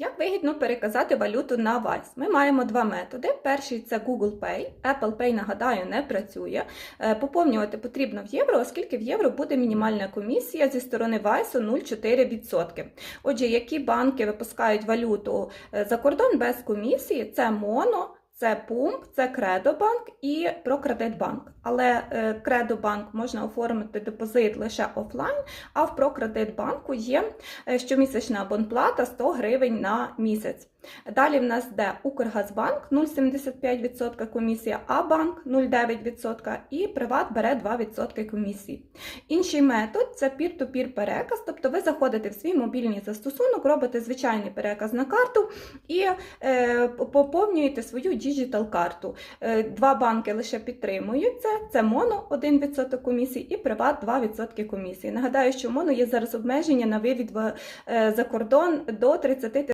Як вигідно переказати валюту на Wise? Ми маємо два методи. Перший це Google Pay. Apple Pay, нагадаю, не працює. Е, Поповнювати потрібно в євро, оскільки в євро буде мінімальна комісія зі сторони Wise 0,4%. Отже, які банки випускають валюту е, за кордон без комісії? Це Моно. Це Пумп, це Кредобанк і Прокредитбанк. Але е, Кредобанк можна оформити депозит лише офлайн, а в Прокредитбанку є е, щомісячна абонплата 100 гривень на місяць. Далі в нас йде Укргазбанк 0,75% комісія, а банк 0,9% і Приват бере 2% комісії. Інший метод це peer-to-peer переказ, тобто ви заходите в свій мобільний застосунок, робите звичайний переказ на карту і е, поповнюєте свою діджитал карту. Е, два банки лише підтримують це. Це Моно 1% комісії і Приват 2% комісії. Нагадаю, що Моно є зараз обмеження на вивід е, за кордон до 30